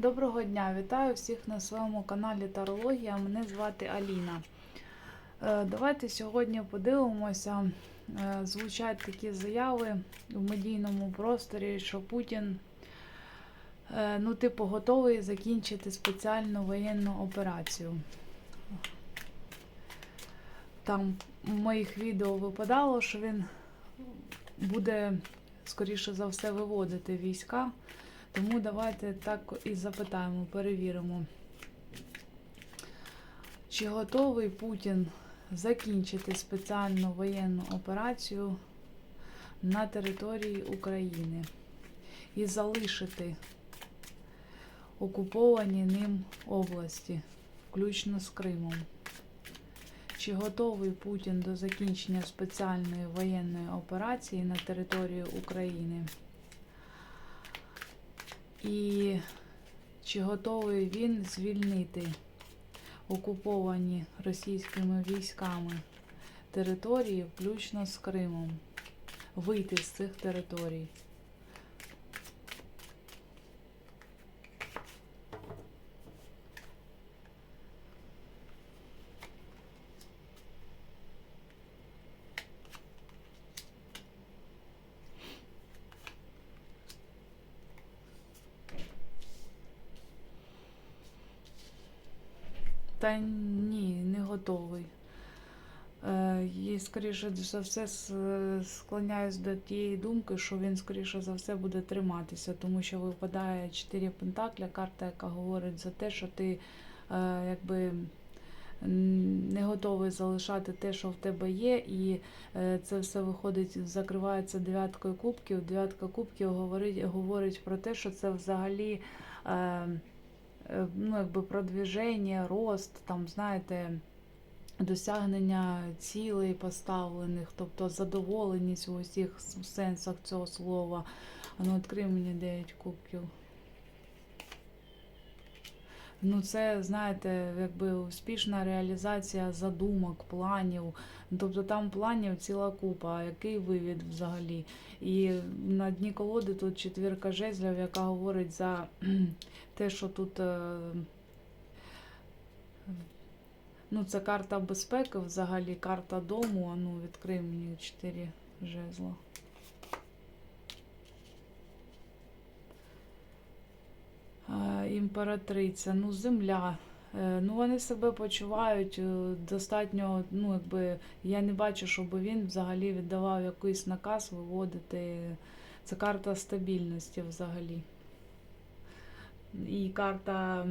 Доброго дня! Вітаю всіх на своєму каналі Тарологія. Мене звати Аліна. Е, Давайте сьогодні подивимося. Е, Звучать такі заяви в медійному просторі, що Путін, е, ну, типу, готовий закінчити спеціальну воєнну операцію. Там в моїх відео випадало, що він буде, скоріше за все, виводити війська. Тому давайте так і запитаємо, перевіримо. Чи готовий Путін закінчити спеціальну воєнну операцію на території України і залишити окуповані ним області, включно з Кримом? Чи готовий Путін до закінчення спеціальної воєнної операції на території України? І чи готовий він звільнити окуповані російськими військами території, включно з Кримом, вийти з цих територій? Та ні, не готовий. Е, І, скоріше за все, склоняюсь до тієї думки, що він, скоріше за все, буде триматися, тому що випадає 4 пентакля, карта, яка говорить за те, що ти е, якби не готовий залишати те, що в тебе є, і е, це все виходить, закривається дев'яткою кубків. Дев'ятка кубків говорить, говорить про те, що це взагалі. Е, ну, якби продвіження, рост, там, знаєте, досягнення цілей поставлених, тобто задоволеність у усіх сенсах цього слова. Ну, відкрий мені 9 кубків. Ну, це, знаєте, якби успішна реалізація задумок, планів. Ну, Тобто там планів ціла купа, який вивід взагалі. І на дні колоди тут четвірка жезлів, яка говорить за те, що тут. е, Ну, це карта безпеки взагалі, карта дому. А ну, відкрий мені чотири жезла. Е, Імператриця, ну, земля. Е, Ну, вони себе почувають е, достатньо, ну, якби я не бачу, щоб він взагалі віддавав якийсь наказ виводити. Це карта стабільності взагалі. І карта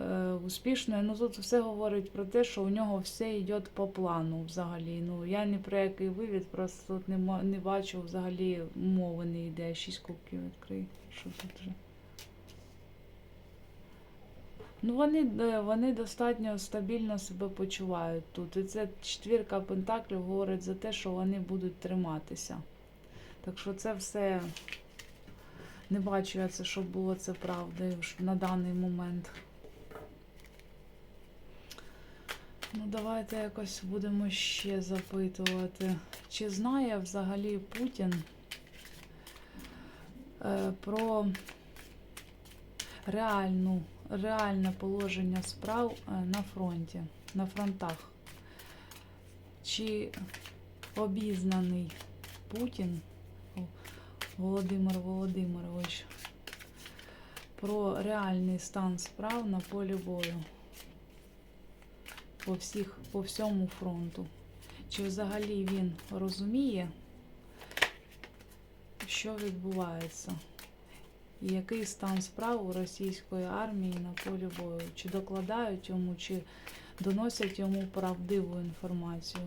е, успішної. Ну тут все говорить про те, що у нього все йде по плану взагалі. Ну я ні про який вивід, просто тут не, не бачу взагалі мови не йде. Шість кубків відкрий. Що тут вже? Ну, вони, е, вони достатньо стабільно себе почувають тут. І це четвірка пентаклів говорить за те, що вони будуть триматися. Так що це все не бачу я це, щоб було це правдою на даний момент. Ну, давайте якось будемо ще запитувати. Чи знає взагалі Путін е, про реальну, реальне положення справ е, на фронті, на фронтах? Чи обізнаний Путін Володимир Володимирович про реальний стан справ на полі бою? по всіх, по всьому фронту. Чи взагалі він розуміє, що відбувається? І який стан справ у російської армії на полі бою? Чи докладають йому, чи доносять йому правдиву інформацію?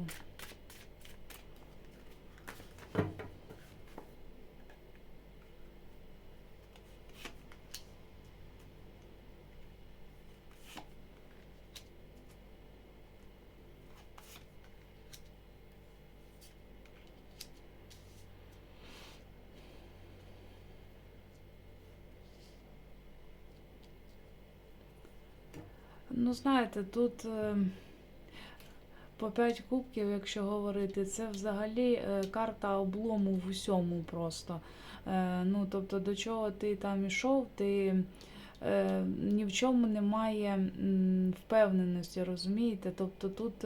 Ну, знаєте, тут е, по 5 кубків, якщо говорити, це взагалі е, карта облому в усьому просто. Е, ну, тобто, до чого ти там ішов, ти е, ні в чому немає впевненості, розумієте? Тобто тут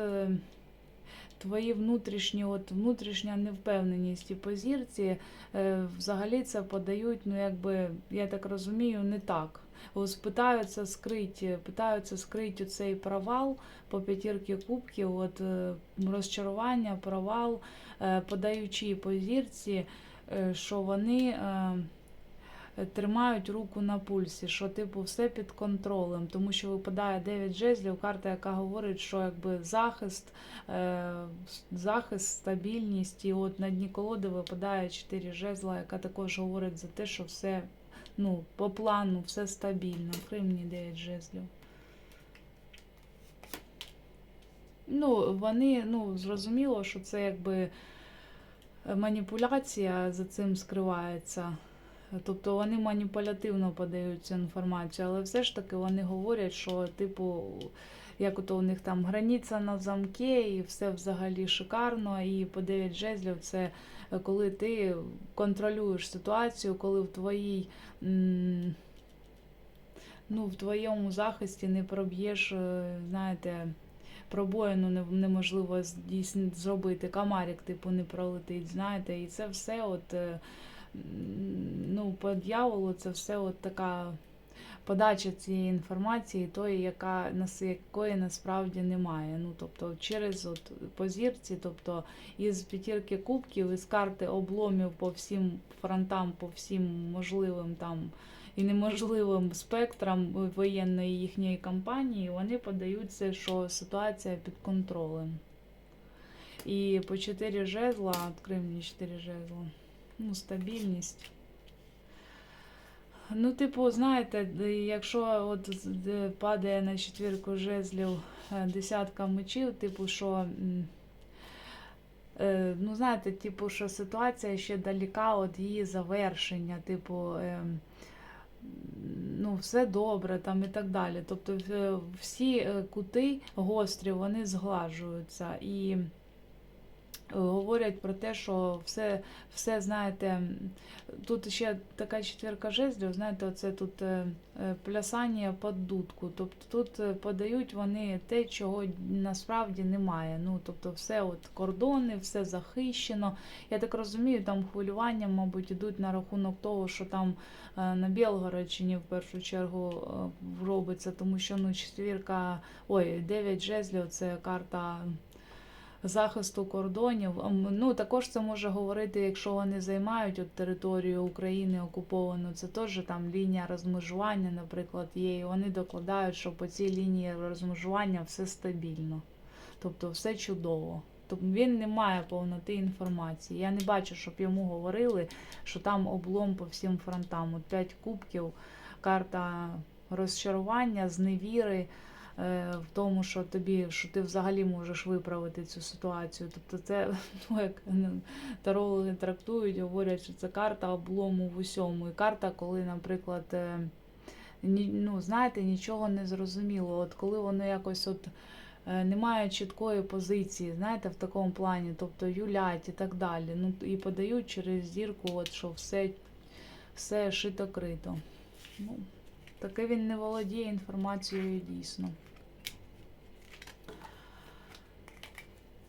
твої внутрішні, от внутрішня невпевненість і по зірці е, взагалі це подають, ну якби, я так розумію, не так. Ось питаються скрити, питаються скрити цей провал по п'ятірки кубків, от е, розчарування, провал, е, подаючи по зірці, е, що вони е, тримають руку на пульсі, що типу все під контролем, тому що випадає 9 жезлів, карта, яка говорить, що якби захист, е, захист, стабільність, і от на дні колоди випадає 4 жезла, яка також говорить за те, що все ну, по плану, все стабільно. Вкрий мені 9 жезлів. Ну, вони, ну, зрозуміло, що це якби е, маніпуляція за цим скривається. Тобто вони маніпулятивно подають цю інформацію, але все ж таки вони говорять, що, типу, як ото у них там границя на замки, і все взагалі шикарно, і по 9 жезлів це коли ти контролюєш ситуацію, коли в твоїй. Ну, в твоєму захисті не проб'єш, е, знаєте, пробоїну неможливо зробити. Камарик, типу, не пролетить, знаєте, і це все от. е, ну, по дьяволу це все от така подача цієї інформації, тої, яка нас якої насправді немає. Ну, тобто через от по зірці, тобто із п'ятірки кубків, із карти обломів по всім фронтам, по всім можливим там і неможливим спектрам воєнної їхньої кампанії, вони подаються, що ситуація під контролем. І по 4 жезла, відкрий мені 4 жезла. Ну, стабільність. Ну, типу, знаєте, якщо от падає на четвірку жезлів е, десятка мечів, типу, що. е, Ну, знаєте, типу, що ситуація ще далека від її завершення, типу, ем, ну, все добре там і так далі. Тобто всі е, кути гострі, вони зглажуються. І е, говорять про те, що все, все знаєте, тут ще така четвірка жезлів, знаєте, оце тут е, е, плясання під дудку. Тобто тут е, подають вони те, чого насправді немає. Ну, тобто, все от кордони, все захищено. Я так розумію, там хвилювання, мабуть, ідуть на рахунок того, що там е, на Білгородщині в першу чергу е, робиться, тому що ну, четвірка, ой, 9 жезлів це карта захисту кордонів. Ну, також це може говорити, якщо вони займають от територію України окуповану, це теж там лінія розмежування, наприклад, є, і вони докладають, що по цій лінії розмежування все стабільно. Тобто все чудово. Тобто він не має повноти інформації. Я не бачу, щоб йому говорили, що там облом по всім фронтам. От 5 кубків, карта розчарування, зневіри в тому, що тобі, що ти взагалі можеш виправити цю ситуацію. Тобто це, ну як ну, тарологи трактують, говорять, що це карта облому в усьому. І карта, коли, наприклад, е, ну, знаєте, нічого не зрозуміло. От коли воно якось от е, немає чіткої позиції, знаєте, в такому плані, тобто юлять і так далі. Ну, і подають через зірку, от, що все, все шито-крито. Ну, таке він не володіє інформацією дійсно.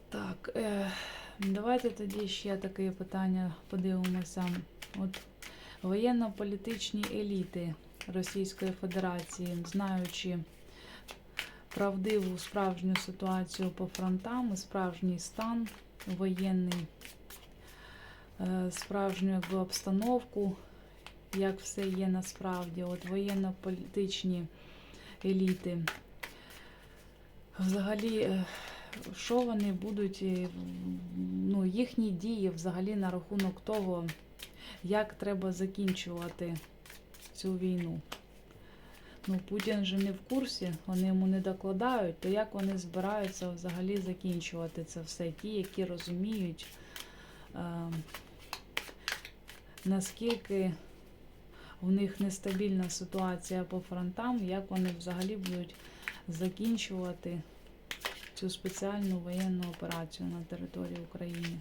Так, е, давайте тоді ще таке питання подивимося. От воєнно-політичні еліти Російської Федерації, знаючи правдиву справжню ситуацію по фронтам, справжній стан воєнний, е, справжню обстановку, як все є насправді. От воєнно-політичні еліти. Взагалі, е, що вони будуть, е, ну, їхні дії взагалі на рахунок того, як треба закінчувати цю війну. Ну, Путін же не в курсі, вони йому не докладають, то як вони збираються взагалі закінчувати це все? Ті, які розуміють, е, наскільки в них нестабільна ситуація по фронтам, як вони взагалі будуть закінчувати цю спеціальну воєнну операцію на території України.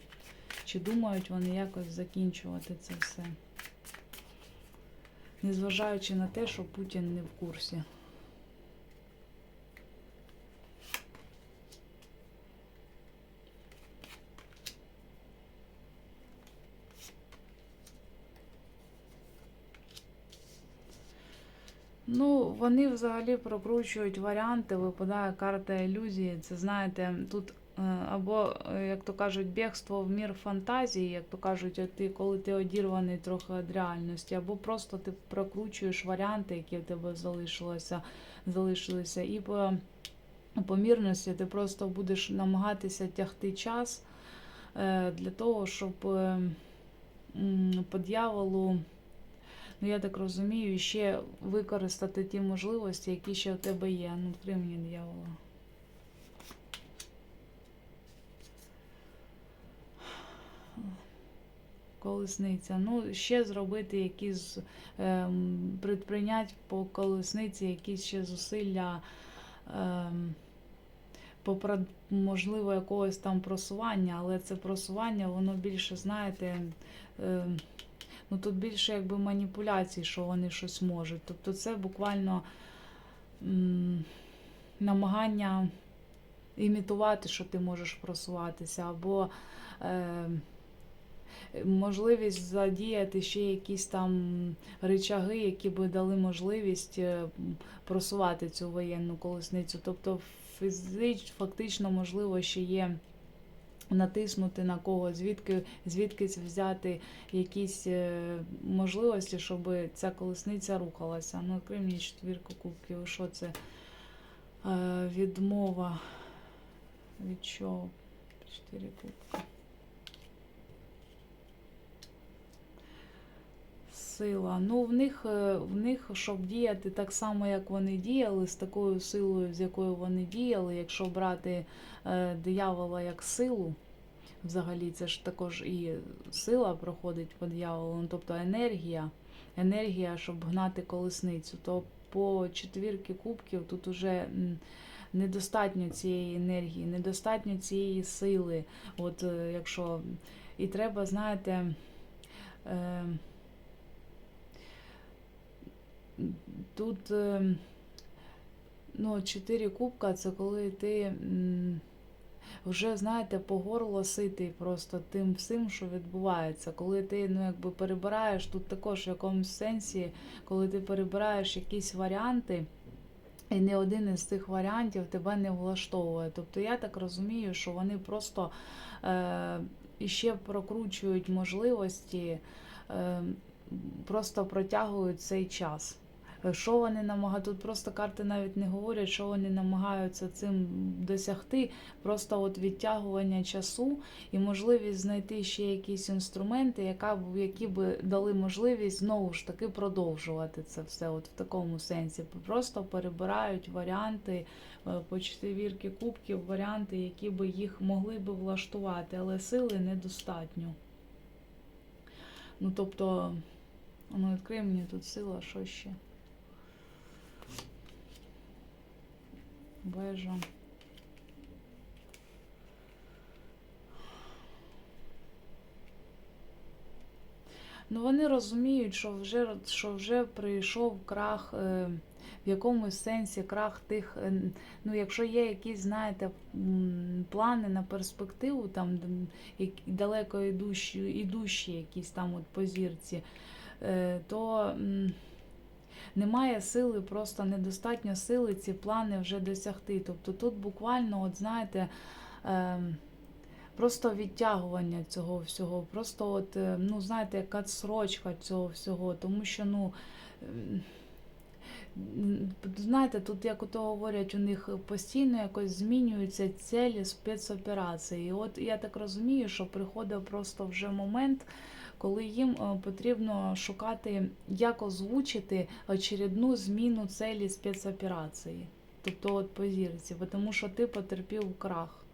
Чи думають вони якось закінчувати це все? незважаючи на те, що Путін не в курсі. Ну, вони взагалі прокручують варіанти, випадає карта ілюзії. Це знаєте, тут е, або, е, як то кажуть, бігство в мір фантазії, як то кажуть, ти, коли ти одірваний трохи від реальності, або просто ти прокручуєш варіанти, які в тебе залишилося, залишилися. І по помірності ти просто будеш намагатися тягти час е, для того, щоб е, по дьяволу. Ну, я так розумію, ще використати ті можливості, які ще в тебе є. Ну, відкрий мені дьявола. Колесниця. Ну, ще зробити якісь ем, предпринять по колесниці якісь ще зусилля. Ем, по прод- можливо, якогось там просування, але це просування, воно більше, знаєте, ем, ну тут більше якби маніпуляцій, що вони щось можуть. Тобто це буквально м, намагання імітувати, що ти можеш просуватися, або е, можливість задіяти ще якісь там речаги, які би дали можливість е, просувати цю воєнну колесницю. Тобто фізич, фактично, можливо, ще є натиснути на кого, звідки звідкись взяти якісь е, можливості, щоб ця колесниця рухалася. Ну, крім мені четвірку кубків. Що це? Е, Відмова. Від чого? Чотири кубки. Сила. Ну, в них, е, в них, щоб діяти так само, як вони діяли, з такою силою, з якою вони діяли, якщо брати е, диявола як силу, взагалі це ж також і сила проходить по дияволу, ну, тобто енергія, енергія, щоб гнати колесницю, то по четвірки кубків тут уже недостатньо цієї енергії, недостатньо цієї сили. От е, якщо і треба, знаєте. Е, Тут е, ну, чотири кубка це коли ти вже, знаєте, по горло ситий просто тим всім, що відбувається. Коли ти ну, якби перебираєш, тут також в якомусь сенсі, коли ти перебираєш якісь варіанти, і не один із цих варіантів тебе не влаштовує. Тобто я так розумію, що вони просто е, іще прокручують можливості, е, просто протягують цей час. Що вони намагаються, тут просто карти навіть не говорять, що вони намагаються цим досягти, просто от відтягування часу і можливість знайти ще якісь інструменти, яка, б- які би дали можливість знову ж таки продовжувати це все от в такому сенсі. Просто перебирають варіанти е, по четвірки кубків, варіанти, які би їх могли би влаштувати, але сили недостатньо. Ну, тобто, ну, відкрий мені тут сила, що ще? Вежа. Ну, вони розуміють, що вже, що вже прийшов крах, е, в якомусь сенсі крах тих. е, Ну, якщо є якісь, знаєте, плани на перспективу, там далеко ідущі, ідущі якісь там от по зірці, е, то. Немає сили, просто недостатньо сили ці плани вже досягти. Тобто тут буквально, от знаєте, ем, просто відтягування цього всього, просто от, е, ну, знаєте, яка срочка цього всього, тому що, ну. ем, Знаєте, тут, як ото говорять, у них постійно якось змінюються цілі спецоперації. І от я так розумію, що приходив просто вже момент, коли їм е, потрібно шукати, як озвучити очередну зміну цілі спецоперації. Тобто от по зірці, бо тому що ти потерпів крах.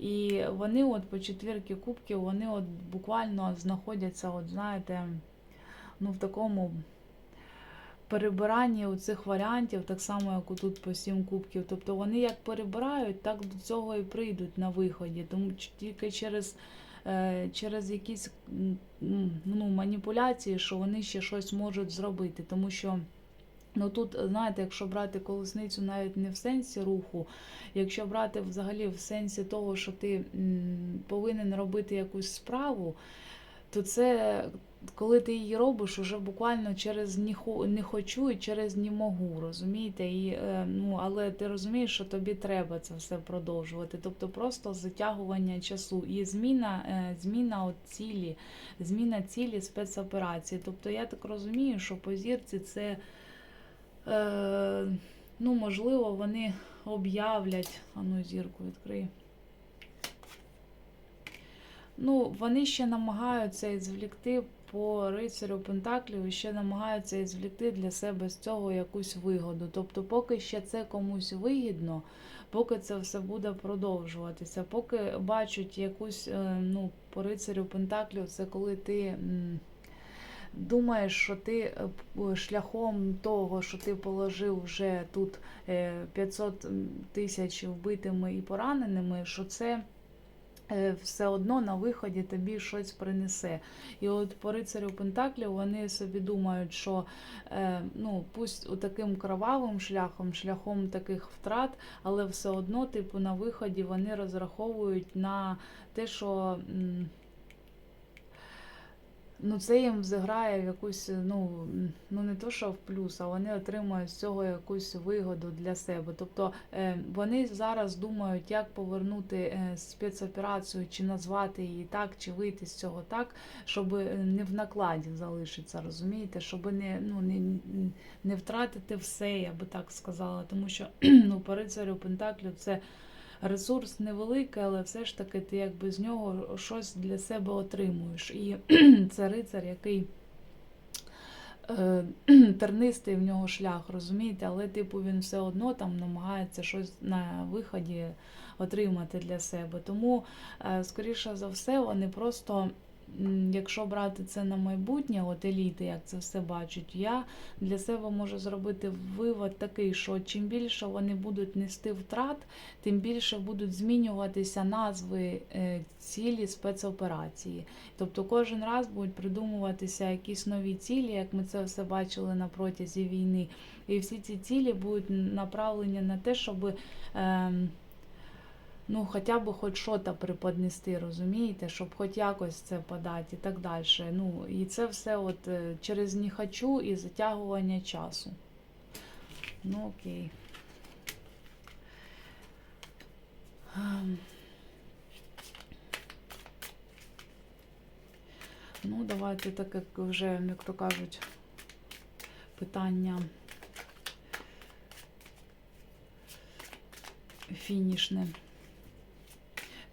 І вони от по четвірки кубків, вони от буквально знаходяться, от знаєте, ну в такому перебиранні у цих варіантів, так само, як тут по сім кубків. Тобто вони як перебирають, так до цього і прийдуть на виході. Тому тільки через через якісь ну, маніпуляції, що вони ще щось можуть зробити. Тому що ну, тут, знаєте, якщо брати колесницю навіть не в сенсі руху, якщо брати взагалі в сенсі того, що ти повинен робити якусь справу, то це коли ти її робиш, уже буквально через не, хочу і через не можу, розумієте? І, е, ну, але ти розумієш, що тобі треба це все продовжувати. Тобто просто затягування часу і зміна, е, зміна от цілі, зміна цілі спецоперації. Тобто я так розумію, що по зірці це, е, ну, можливо, вони об'являть. А ну, зірку відкрий. Ну, вони ще намагаються ізвлекти по рицарю Пентаклів, і ще намагаються ізвлекти для себе з цього якусь вигоду. Тобто, поки ще це комусь вигідно, поки це все буде продовжуватися, поки бачать якусь, е, ну, по рицарю Пентаклів, це коли ти. Думаєш, що ти е, шляхом того, що ти положив вже тут е, 500 тисяч вбитими і пораненими, що це е, все одно на виході тобі щось принесе. І от по рицарю Пентаклів вони собі думають, що е, ну, пусть у таким кровавим шляхом, шляхом таких втрат, але все одно, типу, на виході вони розраховують на те, що. Ну, це їм зіграє в якусь, ну, ну не то, що в плюс, а вони отримають з цього якусь вигоду для себе. Тобто е, вони зараз думають, як повернути е, спецоперацію, чи назвати її так, чи вийти з цього так, щоб е, не в накладі залишиться, розумієте, щоб не, ну, не, не втратити все, я би так сказала. Тому що ну, по рицарю Пентаклів це ресурс невеликий, але все ж таки ти якби з нього щось для себе отримуєш. І це рицар, який е, тернистий в нього шлях, розумієте, але типу він все одно там намагається щось на виході отримати для себе. Тому, е, скоріше за все, вони просто. Якщо брати це на майбутнє, от еліти, як це все бачать, я для себе можу зробити вивод такий, що чим більше вони будуть нести втрат, тим більше будуть змінюватися назви е, цілі спецоперації. Тобто кожен раз будуть придумуватися якісь нові цілі, як ми це все бачили на протязі війни. І всі ці цілі будуть направлені на те, щоб. ем, Ну, хоча б хоч щось преподнести, розумієте, щоб хоч якось це подати і так далі. Ну, і це все от е, через не хочу і затягування часу. Ну, окей. Ем. Ну, давайте так як вже, як то кажуть, питання фінішне.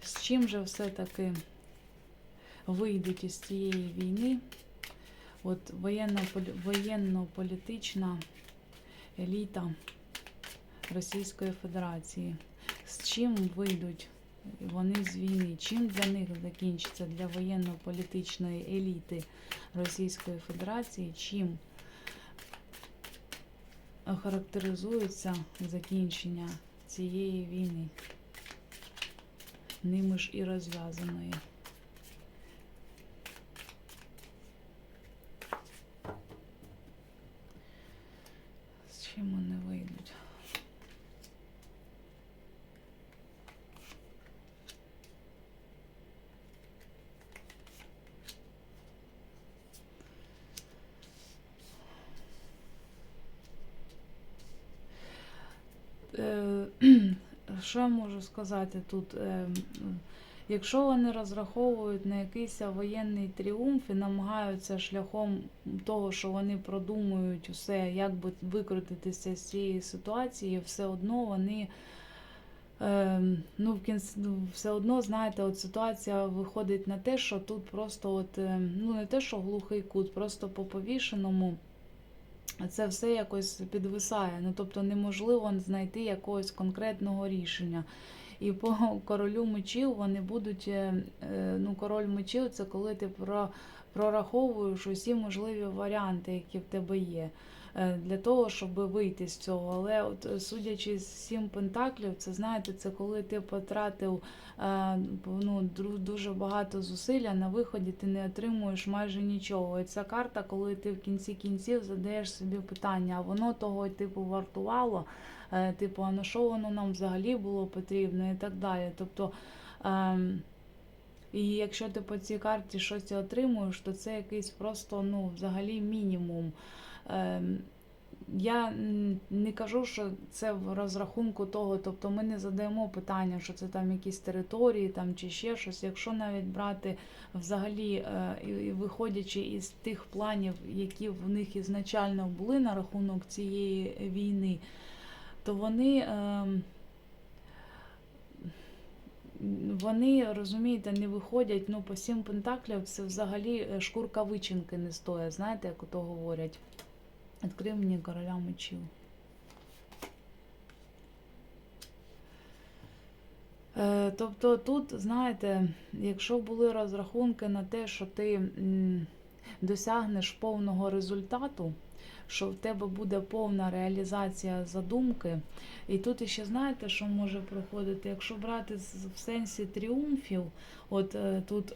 З чим же все-таки вийдуть із цієї війни? От воєнно-полі- воєнно-політична еліта Російської Федерації. З чим вийдуть вони з війни? Чим для них закінчиться для воєнно-політичної еліти Російської Федерації? Чим характеризується закінчення цієї війни? Ними ж і розв'язаної. З чим вони вийдуть? Е, Що я можу сказати тут? Е, Якщо вони розраховують на якийсь воєнний тріумф і намагаються шляхом того, що вони продумують усе, як би викрутитися з цієї ситуації, все одно вони. е, Ну, в кінці, ну, все одно, знаєте, от ситуація виходить на те, що тут просто, от, е, ну не те, що глухий кут, просто по повішеному це все якось підвисає. Ну, тобто неможливо знайти якогось конкретного рішення. І по королю мечів вони будуть. е, е, Ну, король мечів це коли ти про, прораховуєш усі можливі варіанти, які в тебе є. е, для того, щоб вийти з цього. Але от судячи з сім пентаклів, це знаєте, це коли ти потратив ну, дуже багато зусилля на виході, ти не отримуєш майже нічого. І ця карта, коли ти в кінці кінців задаєш собі питання, а воно того типу вартувало, типу, а на що воно нам взагалі було потрібно і так далі. Тобто. ем, і якщо ти по цій карті щось отримуєш, то це якийсь просто ну, взагалі мінімум. Ем, я не кажу, що це в розрахунку того, тобто ми не задаємо питання, що це там якісь території там, чи ще щось. Якщо навіть брати взагалі, е, виходячи із тих планів, які в них ізначально були на рахунок цієї війни, то вони. ем, вони, розумієте, не виходять, ну, по сім пентаклів це взагалі е, шкурка вичинки не стоїть, знаєте, як ото говорять. Відкрив мені короля мечів. Е, Тобто тут, знаєте, якщо були розрахунки на те, що ти досягнеш повного результату, що в тебе буде повна реалізація задумки, і тут іще знаєте, що може проходити, якщо брати в сенсі тріумфів, от е, тут.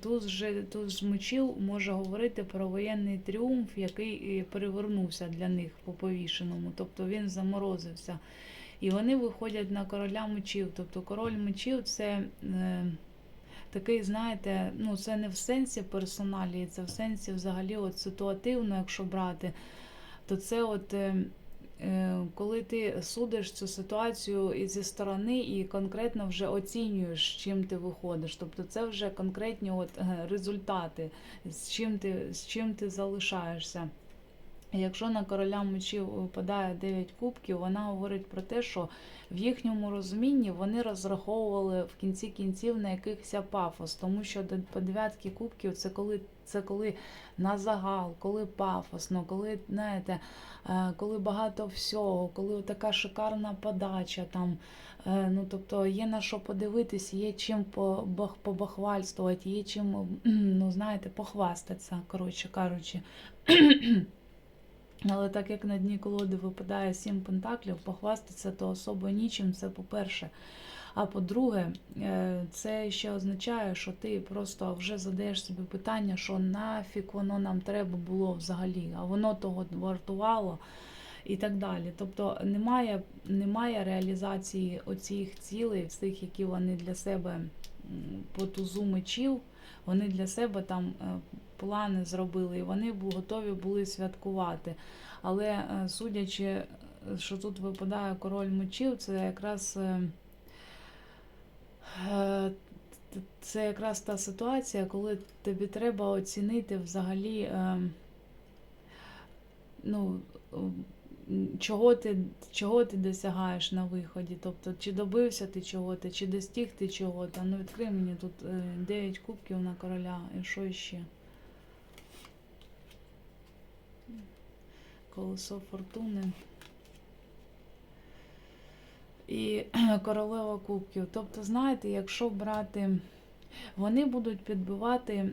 Тут же тут з мечів може говорити про воєнний тріумф, який перевернувся для них по повішеному, тобто він заморозився. І вони виходять на короля мечів. Тобто король мечів це е, такий, знаєте, ну це не в сенсі персоналії, це в сенсі взагалі от ситуативно, якщо брати, то це от. Е, е, коли ти судиш цю ситуацію і зі сторони і конкретно вже оцінюєш, з чим ти виходиш. Тобто це вже конкретні от е, результати, з чим ти, з чим ти залишаєшся. Якщо на короля мечів випадає 9 кубків, вона говорить про те, що в їхньому розумінні вони розраховували в кінці кінців на якихось пафос, тому що по дев'ятки кубків це коли це коли на загал, коли пафосно, коли знаєте, е, коли багато всього, коли така шикарна подача там. е, Ну, тобто є на що подивитись, є чим побах- побахвальствувати, є чим, ну, знаєте, похвастатися, коротше кажучи. Але так як на дні колоди випадає сім пентаклів, похвастатися то особо нічим, це по-перше. А по-друге, е, це ще означає, що ти просто вже задаєш собі питання, що нафіг воно нам треба було взагалі, а воно того вартувало і так далі. Тобто немає, немає реалізації оцих цілей, всіх, які вони для себе по тузу мечів, вони для себе там е, плани зробили, і вони готові були святкувати. Але е, судячи, е, що тут випадає король мечів, це якраз. е, Це якраз та ситуація, коли тобі треба оцінити взагалі, ну, чого ти, чого ти досягаєш на виході. Тобто, чи добився ти чого-то, чи достиг ти чого-то. Ну, відкрий мені тут 9 кубків на короля, і що ще? Колесо фортуни. І королева кубків. Тобто, знаєте, якщо брати, вони будуть підбивати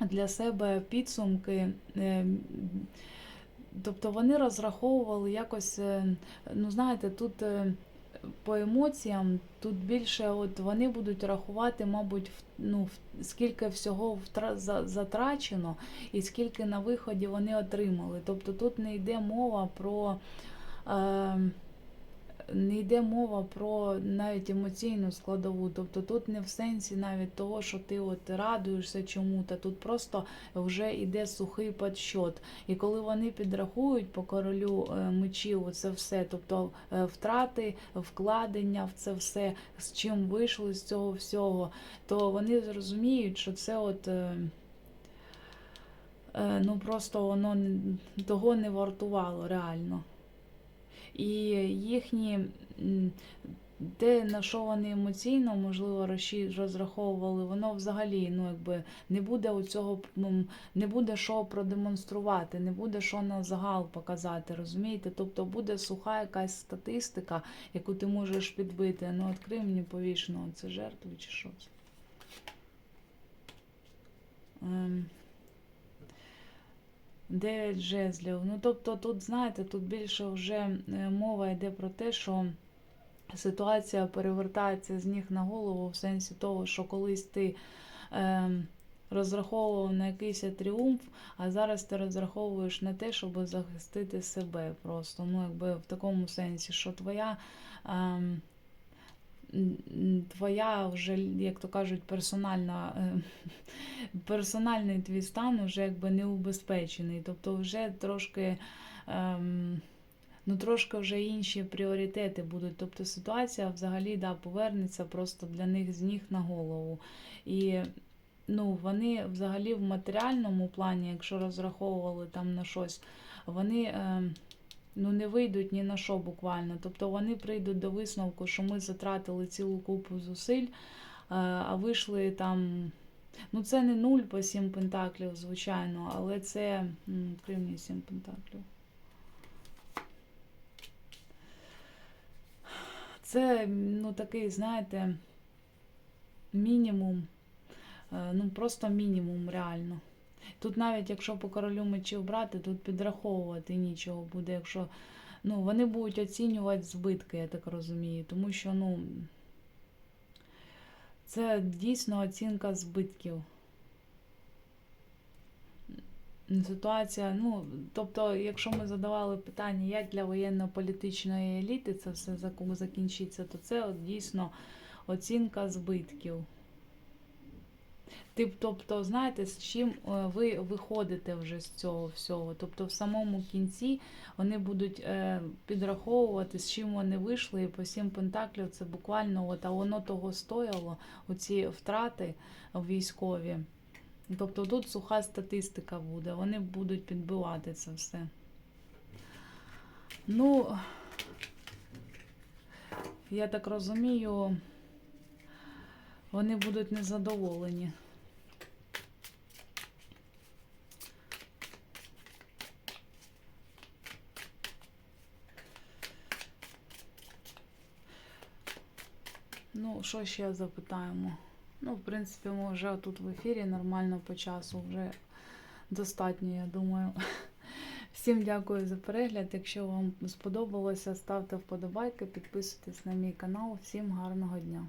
для себе підсумки. е, Тобто вони розраховували якось, е, ну знаєте, тут е, по емоціям, тут більше от вони будуть рахувати, мабуть, ну, скільки всього затрачено і скільки на виході вони отримали. Тобто тут не йде мова про. Е, не йде мова про навіть емоційну складову. Тобто тут не в сенсі навіть того, що ти от радуєшся чому-то, тут просто вже йде сухий подсчет. І коли вони підрахують по королю е, мечів це все, тобто е, втрати, вкладення в це все, з чим вийшли з цього всього, то вони зрозуміють, що це от. е, Ну просто воно того не вартувало реально. І їхні те, на що вони емоційно, можливо, розраховували, воно взагалі ну, якби, не буде у цього не буде що продемонструвати, не буде що на загал показати, розумієте? Тобто буде суха якась статистика, яку ти можеш підбити. Ну, відкрий мені повішено, це жертви чи що? Ем, Дев'ять жезлів. Ну, тобто, тут, знаєте, тут більше вже е, мова йде про те, що ситуація перевертається з ніг на голову в сенсі того, що колись ти е, розраховував на якийсь тріумф, а зараз ти розраховуєш на те, щоб захистити себе просто. Ну, якби в такому сенсі, що твоя. Е, м, м, Твоя вже, як то кажуть, персональна, е, персональний твій стан вже якби не убезпечений. Тобто вже трошки, ем, ну трошки вже інші пріоритети будуть. Тобто ситуація взагалі да, повернеться просто для них з ніг на голову. І ну, вони взагалі в матеріальному плані, якщо розраховували там на щось, вони. ем, Ну, не вийдуть ні на що буквально. Тобто вони прийдуть до висновку, що ми затратили цілу купу зусиль, е, а вийшли там. Ну, це не нуль по сім пентаклів, звичайно, але це. м, Відкрий сім пентаклів. Це, ну, такий, знаєте, мінімум. е, Ну, просто мінімум реально. Тут навіть якщо по королю мечів брати, тут підраховувати нічого буде, якщо ну, вони будуть оцінювати збитки, я так розумію. Тому що ну, це дійсно оцінка збитків. Ситуація, ну, тобто, якщо ми задавали питання, як для воєнно-політичної еліти це все закінчиться, то це от дійсно оцінка збитків. Тип, тобто, знаєте, з чим е, ви виходите вже з цього всього. Тобто, в самому кінці вони будуть е, підраховувати, з чим вони вийшли, і по сім пентаклів це буквально, от, а воно того стояло, оці втрати військові. Тобто тут суха статистика буде, вони будуть підбивати це все. Ну, я так розумію, вони будуть незадоволені. Ну, що ще запитаємо? Ну, в принципі, ми вже тут в ефірі нормально по часу, вже достатньо, я думаю. Всім дякую за перегляд. Якщо вам сподобалося, ставте вподобайки, підписуйтесь на мій канал. Всім гарного дня!